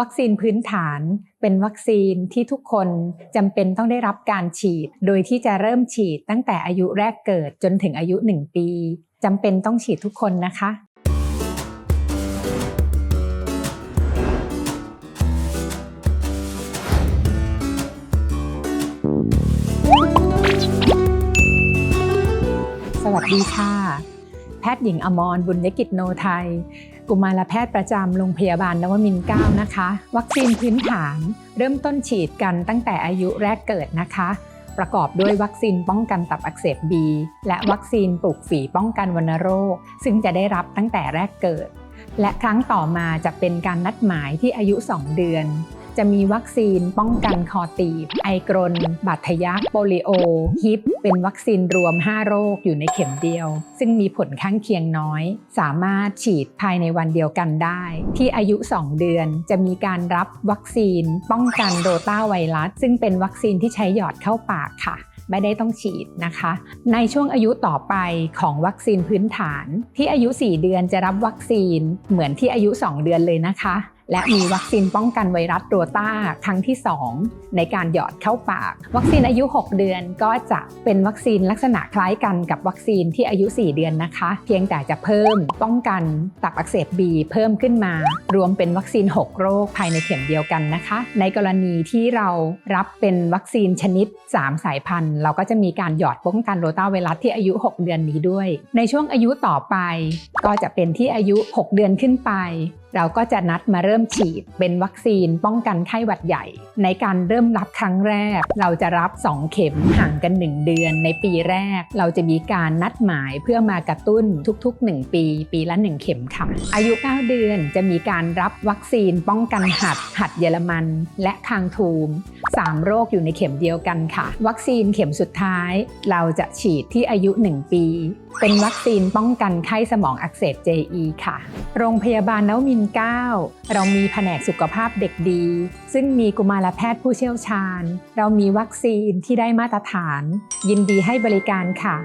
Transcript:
วัคซีนพื้นฐานเป็นวัคซีนที่ทุกคนจำเป็นต้องได้รับการฉีด โดยที่จะเริ่มฉีดตั้งแต่อายุแรกเกิดจนถึงอายุ 1 ปีจำเป็นต้องฉีดทุกคนนะคะ สวัสดีค่ะ แพทย์หญิงอมรบุญยกิจโนไทย กุมารแพทย์ประจำโรงพยาบาลนวมินทร์9นะคะ วัคซีนพื้นฐาน เริ่มต้นฉีดกันตั้งแต่อายุแรกเกิดนะคะ ประกอบด้วยวัคซีนป้องกันตับอักเสบบีและวัคซีนปลูกฝีป้องกันวัณโรค ซึ่งจะได้รับตั้งแต่แรกเกิด และครั้งต่อมาจะเป็นการนัดหมายที่อายุ 2 เดือน จะมีวัคซีนป้องกันคอตีบ ไอกรน บาดทะยักโปลิโอ ฮิป เป็นวัคซีนรวม 5 โรคอยู่ในเข็มเดียว ซึ่งมีผลข้างเคียงน้อย สามารถฉีดภายในวันเดียวกันได้ ที่อายุ 2 เดือนจะมีการรับวัคซีน ป้องกันโรต้าไวรัส ซึ่งเป็นวัคซีนที่ใช้หยอดเข้าปากค่ะไม่ได้ต้องฉีดนะคะ ในช่วงอายุต่อไปของวัคซีนพื้นฐาน ที่อายุ 4 เดือนจะรับวัคซีนเหมือนที่อายุ 2 เดือนเลยนะคะ และมีวัคซีนป้องกันไวรัสโรตาครั้งที่ 2 ในการหยอดเข้าปาก วัคซีนอายุ 6 เดือนก็จะเป็นวัคซีนลักษณะคล้ายกันกับวัคซีนที่อายุ 4 เดือนนะคะ เพียงแต่จะเพิ่มป้องกันตับอักเสบบีเพิ่มขึ้นมา รวมเป็นวัคซีน 6 โรคภายในเข็มเดียวกันนะคะ ในกรณีที่เรารับเป็นวัคซีนชนิด 3 สายพันธุ์ เราก็จะมีการหยอดป้องกันโรตาไวรัสที่อายุ 6 เดือนนี้ด้วย ในช่วงอายุต่อไป ก็จะเป็นที่อายุ 6 เดือนขึ้นไป เราก็จะนัดมาเริ่มฉีดเป็นวัคซีนป้องกันไข้หวัดใหญ่ ในการเริ่มรับครั้งแรก เราจะรับ 2 เข็มห่างกัน 1 เดือน ในปีแรก เราจะมีการนัดหมายเพื่อมากระตุ้นทุก ๆ 1 ปี ปีละ 1 เข็มค่ะอายุ 9 เดือนจะมีการรับวัคซีนป้องกันหัด หัดเยอรมัน และคางทูม 3 โรคอยู่ในเข็มเดียวกันค่ะ วัคซีนเข็มสุดท้าย เราจะฉีดที่อายุ 1 ปี เป็นวัคซีนป้องกันไข้สมองอักเสบ JE ค่ะ โรงพยาบาลนวมิน9 เรามีแผนกสุขภาพเด็กดี ซึ่งมีกุมารแพทย์ผู้เชี่ยวชาญ เรามีวัคซีนที่ได้มาตรฐาน ยินดีให้บริการค่ะ